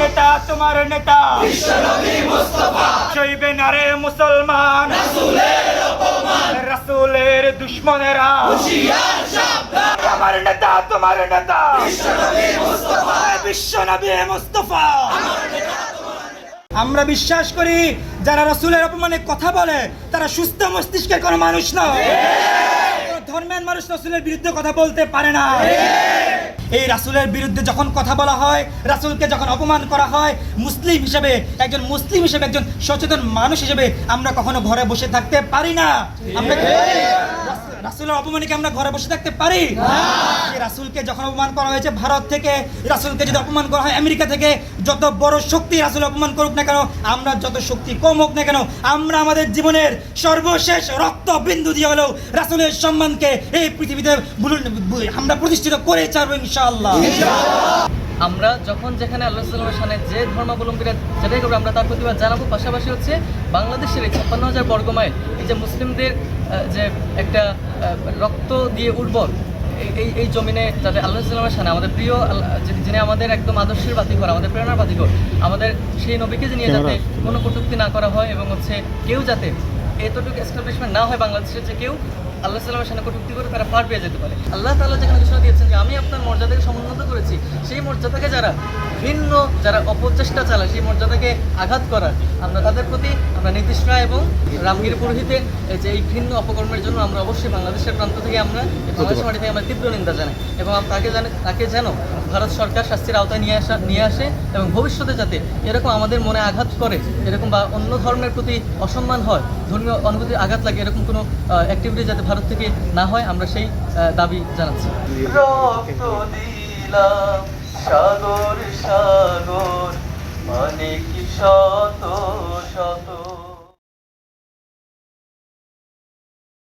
নেতা তোমার নেতা। সইবে না রে মুসলমান। রাসুলের দুশ্মনেরা। আমার নেতা তোমার নেতা। বিশ্ব নবী মুস্তফা। আমরা বিশ্বাস করি যারা রসুলের অপমানে কথা বলে তারা সুস্থ মস্তিষ্কের কোনো মানুষ নয়। ধর্মের মানুষ রসুলের বিরুদ্ধে কথা বলতে পারে না। এই রাসুলের বিরুদ্ধে যখন কথা বলা হয়, রাসুলকে যখন অপমান করা হয়, মুসলিম হিসেবে, একজন মুসলিম হিসেবে, একজন সচেতন মানুষ হিসেবে আমরা কখনো ঘরে বসে থাকতে পারি না। আমরা রাসূলের অপমানে কি আমরা ঘরে বসে থাকতে পারি? রাসুলকে যখন অপমান করা হয়েছে ভারত থেকে রাসুলকে যদি অপমান করা হয় আমেরিকা থেকে যত বড় শক্তি রাসুল অপমান করুক না কেন আমরা যত শক্তি কম হোক না কেন আমরা আমাদের জীবনের সর্বশেষ রক্ত বিন্দু দিয়ে হলেও রাসুলের সম্মানকে এই পৃথিবীতে আমরা প্রতিষ্ঠিত করে ছাড়বো ইনশাআল্লাহ। আমরা যখন যেখানে আল্লাহ সাল্লামের সামনে যে ধর্মাবলম্বীরা যেটাই করব আমরা তার প্রতিবাদ জানাব। পাশাপাশি হচ্ছে বাংলাদেশের এই ছাপ্পান্ন হাজার বর্গমাইল এই যে মুসলিমদের যে একটা রক্ত দিয়ে উর্বর এই- এই জমিনে যাতে আল্লাহ সাল্লামের সামনে আমাদের প্রিয় আল্লাহ- যিনি- আমাদের একদম আদর্শের বাতিঘর আমাদের প্রেরণার বাতিঘর আমাদের সেই নবীকে নিয়ে যাতে কোনো কটুক্তি না করা হয় এবং হচ্ছে কেউ যাতে এতটুকু এস্টাবলিশমেন্ট না হয় বাংলাদেশের যে কেউ আল্লাহ সাল্লামের সামনে কটূক্তি করে তারা পার পেয়ে যেতে পারে। আল্লাহ তাআলা যেখানে ঘোষণা দিয়েছেন যে আমি আপনার মর্যাদাকে সমুন্নত করেছি। মর্যাদাকে যারা ভিন্ন যারা অপচেষ্টা চালায় সেই মর্যাদাকে আঘাত করার আমরা তাদের প্রতি আমরা নীতিশ রায় এবং রামগির পুরোহিতে যে এই ভিন্ন অপকর্মের জন্য আমরা অবশ্যই বাংলাদেশের প্রান্ত থেকে আমরা বাংলাদেশের মাটি থেকে আমরা তীব্র নিন্দা জানাই এবং তাকে জানে তাকে যেন ভারত সরকার শাস্তির আওতায় নিয়ে আসা নিয়ে আসে এবং ভবিষ্যতে যাতে এরকম আমাদের মনে আঘাত করে এরকম বা অন্য ধর্মের প্রতি অসম্মান হয় ধর্মীয় অনুভূতির আঘাত লাগে এরকম কোনো অ্যাক্টিভিটি যাতে ভারত থেকে না হয় আমরা সেই দাবি জানাচ্ছি। রক্ত